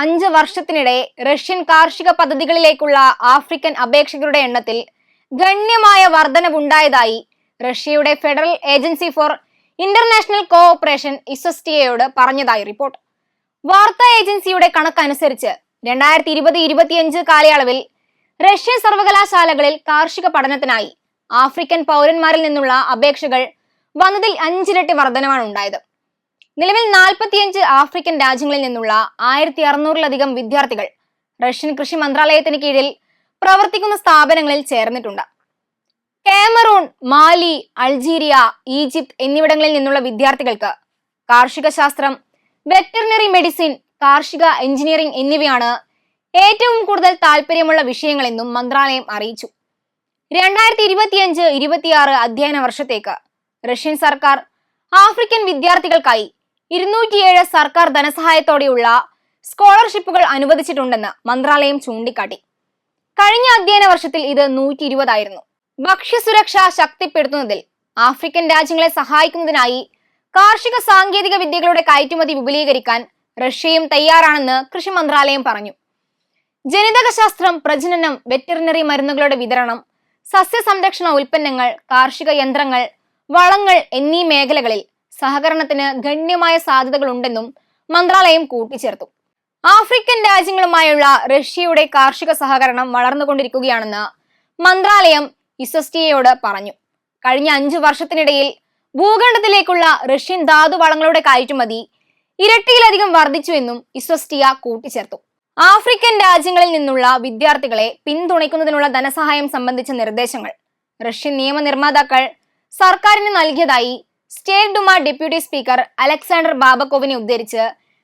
അഞ്ച് വർഷത്തിനിടെ റഷ്യൻ കാർഷിക പദ്ധതികളിലേക്കുള്ള ആഫ്രിക്കൻ അപേക്ഷകരുടെ എണ്ണത്തിൽ ഗണ്യമായ വർധനവുണ്ടായതായി റഷ്യയുടെ federal agency for international cooperation ഇസസ്റ്റിയയോട് പറഞ്ഞതായി റിപ്പോർട്ട്. വാർത്താ ഏജൻസിയുടെ കണക്കനുസരിച്ച് രണ്ടായിരത്തി ഇരുപത് ഇരുപത്തിയഞ്ച് കാലയളവിൽ റഷ്യൻ സർവകലാശാലകളിൽ കാർഷിക പഠനത്തിനായി ആഫ്രിക്കൻ പൗരന്മാരിൽ നിന്നുള്ള അപേക്ഷകൾ വന്നതിൽ അഞ്ചിരട്ടി വർധനമാണ് ഉണ്ടായത് നിലവിൽ നാൽപ്പത്തിയഞ്ച് ആഫ്രിക്കൻ രാജ്യങ്ങളിൽ നിന്നുള്ള ആയിരത്തി അറുന്നൂറിലധികം വിദ്യാർത്ഥികൾ റഷ്യൻ കൃഷി മന്ത്രാലയത്തിന് കീഴിൽ പ്രവർത്തിക്കുന്ന സ്ഥാപനങ്ങളിൽ ചേർന്നിട്ടുണ്ട്. കാമറൂൺ മാലി അൾജീരിയ ഈജിപ്ത് എന്നിവിടങ്ങളിൽ നിന്നുള്ള വിദ്യാർത്ഥികൾക്ക് കാർഷിക ശാസ്ത്രം വെറ്ററിനറി മെഡിസിൻ കാർഷിക എഞ്ചിനീയറിംഗ് എന്നിവയാണ് ഏറ്റവും കൂടുതൽ താല്പര്യമുള്ള വിഷയങ്ങളെന്നും മന്ത്രാലയം അറിയിച്ചു. രണ്ടായിരത്തി ഇരുപത്തിയഞ്ച് ഇരുപത്തിയാറ് അധ്യയന വർഷത്തേക്ക് റഷ്യൻ സർക്കാർ ആഫ്രിക്കൻ വിദ്യാർത്ഥികൾക്കായി ഇരുന്നൂറ്റിയേഴ് സർക്കാർ ധനസഹായത്തോടെയുള്ള സ്കോളർഷിപ്പുകൾ അനുവദിച്ചിട്ടുണ്ടെന്ന് മന്ത്രാലയം ചൂണ്ടിക്കാട്ടി. കഴിഞ്ഞ അധ്യയന വർഷത്തിൽ ഇത് നൂറ്റി ഇരുപതായിരുന്നു ഭക്ഷ്യസുരക്ഷ ശക്തിപ്പെടുത്തുന്നതിൽ ആഫ്രിക്കൻ രാജ്യങ്ങളെ സഹായിക്കുന്നതിനായി കാർഷിക സാങ്കേതിക വിദ്യകളുടെ കയറ്റുമതി വിപുലീകരിക്കാൻ റഷ്യയും തയ്യാറാണെന്ന് കൃഷി മന്ത്രാലയം പറഞ്ഞു. ജനിതകശാസ്ത്രം പ്രജനനം വെറ്ററിനറി മരുന്നുകളുടെ വിതരണം സസ്യസംരക്ഷണ ഉൽപ്പന്നങ്ങൾ കാർഷിക യന്ത്രങ്ങൾ വളങ്ങൾ എന്നീ മേഖലകളിൽ സഹകരണത്തിന് ഗണ്യമായ സാധ്യതകളുണ്ടെന്നും മന്ത്രാലയം കൂട്ടിച്ചേർത്തു. ആഫ്രിക്കൻ രാജ്യങ്ങളുമായുള്ള റഷ്യയുടെ കാർഷിക സഹകരണം വളർന്നുകൊണ്ടിരിക്കുകയാണെന്ന് മന്ത്രാലയം ഇസസ്റ്റിയയോട് പറഞ്ഞു. കഴിഞ്ഞ അഞ്ചു വർഷത്തിനിടയിൽ ഭൂഖണ്ഡത്തിലേക്കുള്ള റഷ്യൻ ധാതുവളങ്ങളുടെ കയറ്റുമതി ഇരട്ടിയിലധികം വർദ്ധിച്ചുവെന്നും ഇസ്വസ്റ്റിയ കൂട്ടിച്ചേർത്തു. ആഫ്രിക്കൻ രാജ്യങ്ങളിൽ നിന്നുള്ള വിദ്യാർത്ഥികളെ പിന്തുണയ്ക്കുന്നതിനുള്ള ധനസഹായം സംബന്ധിച്ച നിർദ്ദേശങ്ങൾ റഷ്യൻ നിയമനിർമ്മാതാക്കൾ സർക്കാരിന് നൽകിയതായി state Duma deputy speaker Alexander ബാബക്കോവിനെ ഉദ്ധരിച്ച്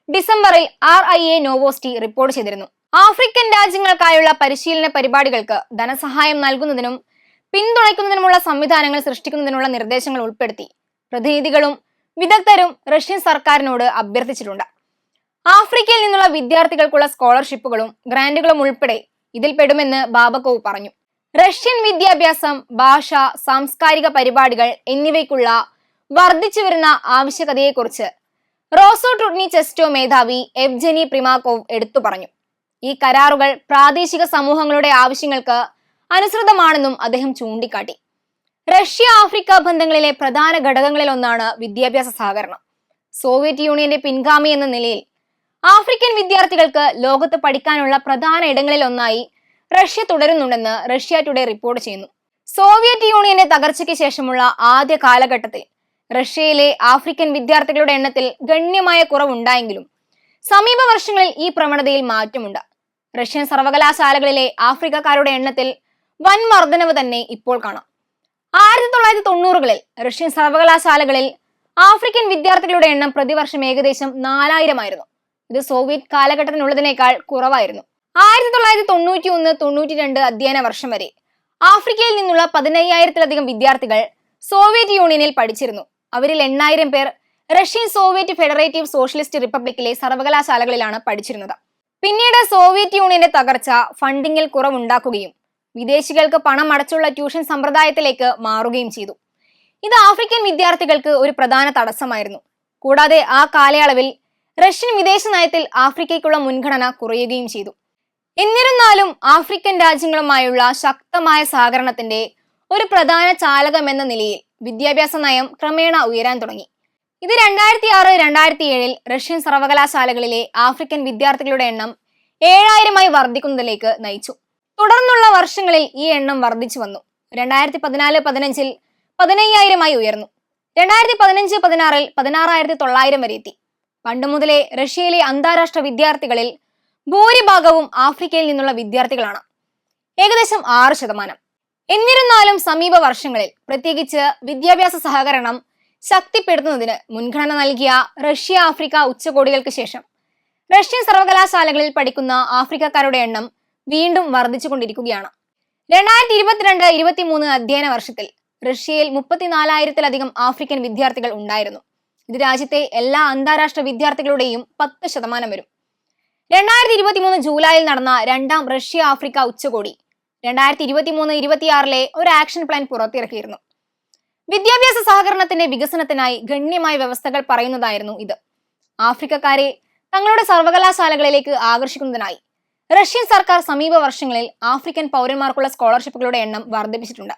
ഡിസംബറിൽ R I A Novosti report ചെയ്തിരുന്നു. ആഫ്രിക്കൻ രാജ്യങ്ങൾക്കായുള്ള പരിശീലന പരിപാടികൾക്ക് ധനസഹായം നൽകുന്നതിനും പിന്തുണയ്ക്കുന്നതിനുമുള്ള സംവിധാനങ്ങൾ സൃഷ്ടിക്കുന്നതിനുള്ള നിർദ്ദേശങ്ങൾ ഉൾപ്പെടുത്തി. പ്രതിനിധികളും വിദഗ്ധരും റഷ്യൻ സർക്കാരിനോട് അഭ്യർത്ഥിച്ചിട്ടുണ്ട്. ആഫ്രിക്കയിൽ നിന്നുള്ള വിദ്യാർത്ഥികൾക്കുള്ള സ്കോളർഷിപ്പുകളും ഗ്രാന്റുകളും ഉൾപ്പെടെ ഇതിൽ പെടുമെന്ന് ബാബക്കോവ് പറഞ്ഞു. റഷ്യൻ വിദ്യാഭ്യാസം ഭാഷ സാംസ്കാരിക പരിപാടികൾ എന്നിവയ്ക്കുള്ള വർദ്ധിച്ചു വരുന്ന ആവശ്യകതയെക്കുറിച്ച് റോസോ ട്രുഡ്നി ചെസ്റ്റോ മേധാവി എവ്ജനി പ്രിമാക്കോവ് എടുത്തു പറഞ്ഞു. ഈ കരാറുകൾ പ്രാദേശിക സമൂഹങ്ങളുടെ ആവശ്യങ്ങൾക്ക് അനുസൃതമാണെന്നും അദ്ദേഹം ചൂണ്ടിക്കാട്ടി. റഷ്യ ആഫ്രിക്ക ബന്ധങ്ങളിലെ പ്രധാന ഘടകങ്ങളിൽ ഒന്നാണ് വിദ്യാഭ്യാസ സഹകരണം. സോവിയറ്റ് യൂണിയന്റെ പിൻഗാമി എന്ന നിലയിൽ ആഫ്രിക്കൻ വിദ്യാർത്ഥികൾക്ക് ലോകത്ത് പഠിക്കാനുള്ള പ്രധാന ഇടങ്ങളിൽ ഒന്നായി റഷ്യ തുടരുന്നുണ്ടെന്ന് റഷ്യ ടുഡേ റിപ്പോർട്ട് ചെയ്യുന്നു. സോവിയറ്റ് യൂണിയന്റെ തകർച്ചയ്ക്ക് ശേഷമുള്ള ആദ്യ കാലഘട്ടത്തിൽ റഷ്യയിലെ ആഫ്രിക്കൻ വിദ്യാർത്ഥികളുടെ എണ്ണത്തിൽ ഗണ്യമായ കുറവുണ്ടായെങ്കിലും സമീപ വർഷങ്ങളിൽ ഈ പ്രവണതയിൽ മാറ്റമുണ്ട്. റഷ്യൻ സർവകലാശാലകളിലെ ആഫ്രിക്കക്കാരുടെ എണ്ണത്തിൽ വൻ വർധനവ് തന്നെ ഇപ്പോൾ കാണാം. ആയിരത്തി തൊള്ളായിരത്തി തൊണ്ണൂറുകളിൽ റഷ്യൻ സർവകലാശാലകളിൽ ആഫ്രിക്കൻ വിദ്യാർത്ഥികളുടെ എണ്ണം പ്രതിവർഷം ഏകദേശം നാലായിരമായിരുന്നു. ഇത് സോവിയറ്റ് കാലഘട്ടത്തിനുള്ളതിനേക്കാൾ കുറവായിരുന്നു. ആയിരത്തി തൊള്ളായിരത്തി തൊണ്ണൂറ്റി ഒന്ന് തൊണ്ണൂറ്റി രണ്ട് അധ്യയന വർഷം വരെ ആഫ്രിക്കയിൽ നിന്നുള്ള പതിനയ്യായിരത്തിലധികം വിദ്യാർത്ഥികൾ സോവിയറ്റ് യൂണിയനിൽ പഠിച്ചിരുന്നു. അവരിൽ എണ്ണായിരം പേർ റഷ്യൻ സോവിയറ്റ് ഫെഡറേറ്റീവ് സോഷ്യലിസ്റ്റ് റിപ്പബ്ലിക്കിലെ സർവകലാശാലകളിലാണ് പഠിച്ചിരുന്നത്. പിന്നീട് സോവിയറ്റ് യൂണിയന്റെ തകർച്ച ഫണ്ടിങ്ങിൽ കുറവുണ്ടാക്കുകയും വിദേശികൾക്ക് പണം അടച്ചുള്ള ട്യൂഷൻ സമ്പ്രദായത്തിലേക്ക് മാറുകയും ചെയ്തു. ഇത് ആഫ്രിക്കൻ വിദ്യാർത്ഥികൾക്ക് ഒരു പ്രധാന തടസ്സമായിരുന്നു. കൂടാതെ ആ കാലയളവിൽ റഷ്യൻ വിദേശ നയത്തിൽ ആഫ്രിക്കയ്ക്കുള്ള മുൻഗണന കുറയുകയും ചെയ്തു. എന്നിരുന്നാലും ആഫ്രിക്കൻ രാജ്യങ്ങളുമായുള്ള ശക്തമായ സഹകരണത്തിന്റെ ഒരു പ്രധാന ചാലകമെന്ന നിലയിൽ വിദ്യാഭ്യാസ നയം ക്രമേണ ഉയരാൻ തുടങ്ങി. ഇത് രണ്ടായിരത്തി ആറ് രണ്ടായിരത്തി ഏഴിൽ റഷ്യൻ സർവകലാശാലകളിലെ ആഫ്രിക്കൻ വിദ്യാർത്ഥികളുടെ എണ്ണം ഏഴായിരമായി വർദ്ധിക്കുന്നതിലേക്ക് നയിച്ചു. തുടർന്നുള്ള വർഷങ്ങളിൽ ഈ എണ്ണം വർദ്ധിച്ചു വന്നു. രണ്ടായിരത്തി പതിനാല് പതിനഞ്ചിൽ പതിനയ്യായിരമായി ഉയർന്നു. രണ്ടായിരത്തി പതിനഞ്ച് പതിനാറിൽ പതിനാറായിരത്തി തൊള്ളായിരം വരെ എത്തി. പണ്ട് മുതലേ റഷ്യയിലെ അന്താരാഷ്ട്ര വിദ്യാർത്ഥികളിൽ ഭൂരിഭാഗവും ആഫ്രിക്കയിൽ നിന്നുള്ള വിദ്യാർത്ഥികളാണ്. ഏകദേശം ആറ് ശതമാനം. എന്നിരുന്നാലും സമീപ വർഷങ്ങളിൽ പ്രത്യേകിച്ച് വിദ്യാഭ്യാസ സഹകരണം ശക്തിപ്പെടുത്തുന്നതിന് മുൻഗണന നൽകിയ റഷ്യ ആഫ്രിക്ക ഉച്ചകോടികൾക്ക് ശേഷം റഷ്യൻ സർവകലാശാലകളിൽ പഠിക്കുന്ന ആഫ്രിക്കക്കാരുടെ എണ്ണം വീണ്ടും വർദ്ധിച്ചുകൊണ്ടിരിക്കുകയാണ്. രണ്ടായിരത്തി ഇരുപത്തിരണ്ട് ഇരുപത്തിമൂന്ന് അധ്യയന വർഷത്തിൽ റഷ്യയിൽ മുപ്പത്തിനാലായിരത്തിലധികം ആഫ്രിക്കൻ വിദ്യാർത്ഥികൾ ഉണ്ടായിരുന്നു. ഇത് രാജ്യത്തെ എല്ലാ അന്താരാഷ്ട്ര വിദ്യാർത്ഥികളുടെയും പത്ത് ശതമാനം വരും. രണ്ടായിരത്തി ഇരുപത്തിമൂന്ന് ജൂലൈയിൽ നടന്ന രണ്ടാം റഷ്യ ആഫ്രിക്ക ഉച്ചകോടി രണ്ടായിരത്തി ഇരുപത്തി മൂന്ന് ഇരുപത്തിയാറിലെ ഒരു ആക്ഷൻ പ്ലാൻ പുറത്തിറക്കിയിരുന്നു. വിദ്യാഭ്യാസ സഹകരണത്തിന്റെ വികസനത്തിനായി ഗണ്യമായ വ്യവസ്ഥകൾ പറയുന്നതായിരുന്നു ഇത്. ആഫ്രിക്കക്കാരെ തങ്ങളുടെ സർവകലാശാലകളിലേക്ക് ആകർഷിക്കുന്നതിനായി റഷ്യൻ സർക്കാർ സമീപ വർഷങ്ങളിൽ ആഫ്രിക്കൻ പൗരന്മാർക്കുള്ള സ്കോളർഷിപ്പുകളുടെ എണ്ണം വർദ്ധിപ്പിച്ചിട്ടുണ്ട്.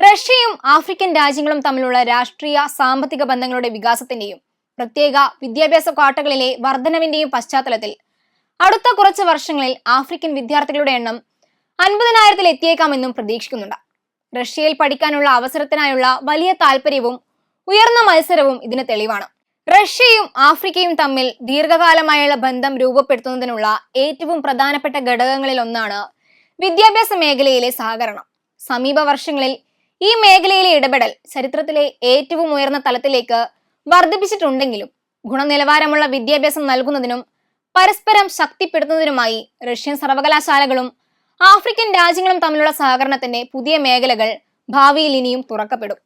റഷ്യയും ആഫ്രിക്കൻ രാജ്യങ്ങളും തമ്മിലുള്ള രാഷ്ട്രീയ സാമ്പത്തിക ബന്ധങ്ങളുടെ വികാസത്തിന്റെയും പ്രത്യേക വിദ്യാഭ്യാസ ക്വാട്ടകളിലെ വർധനവിന്റെയും പശ്ചാത്തലത്തിൽ അടുത്ത കുറച്ച് വർഷങ്ങളിൽ ആഫ്രിക്കൻ വിദ്യാർത്ഥികളുടെ എണ്ണം അൻപതിനായിരത്തിൽ എത്തിയേക്കാമെന്നും പ്രതീക്ഷിക്കുന്നുണ്ട്. റഷ്യയിൽ പഠിക്കാനുള്ള അവസരത്തിനായുള്ള വലിയ താല്പര്യവും ഉയർന്ന മത്സരവും ഇതിന് തെളിവാണ്. റഷ്യയും ആഫ്രിക്കയും തമ്മിൽ ദീർഘകാലമായുള്ള ബന്ധം രൂപപ്പെടുത്തുന്നതിനുള്ള ഏറ്റവും പ്രധാനപ്പെട്ട ഘടകങ്ങളിൽ ഒന്നാണ് വിദ്യാഭ്യാസ മേഖലയിലെ സഹകരണം. സമീപ വർഷങ്ങളിൽ ഈ മേഖലയിലെ ഇടപെടൽ ചരിത്രത്തിലെ ഏറ്റവും ഉയർന്ന തലത്തിലേക്ക് വർദ്ധിപ്പിച്ചിട്ടുണ്ടെങ്കിലും ഗുണനിലവാരമുള്ള വിദ്യാഭ്യാസം നൽകുന്നതിനും പരസ്പരം ശക്തിപ്പെടുത്തുന്നതിനുമായി റഷ്യൻ സർവകലാശാലകളും ആഫ്രിക്കൻ രാജ്യങ്ങളും തമ്മിലുള്ള സഹകരണത്തിന്റെ പുതിയ മേഖലകൾ ഭാവിയിൽ ഇനിയും തുറക്കപ്പെടും.